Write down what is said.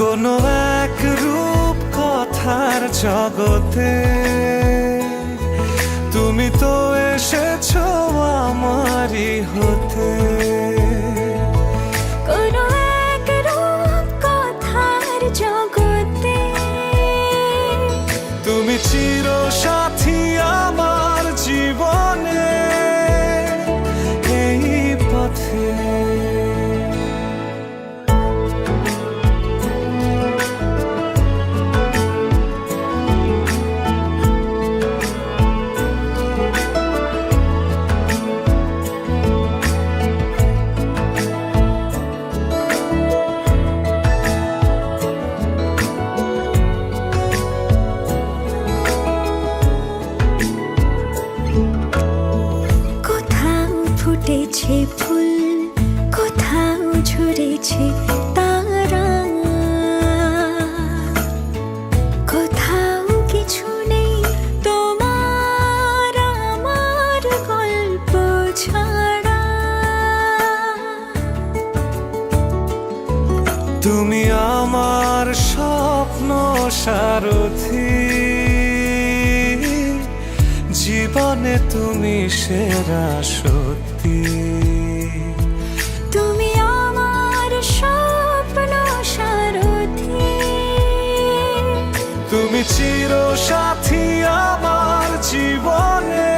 কোনো এক রূপ কথার জগতে। তুমি তো এসেছ আমারই হতে। ফুটেছে ফুল কোথাও ঝরেছে কিছু নেই তোমার আমার গল্প ছাড়া। তুমি আমার স্বপ্ন সারথি। জীবনে তুমি সেরা সত্যি। তুমি আমার স্বপ্ন সারথি। তুমি চির সাথী আমার জীবনে।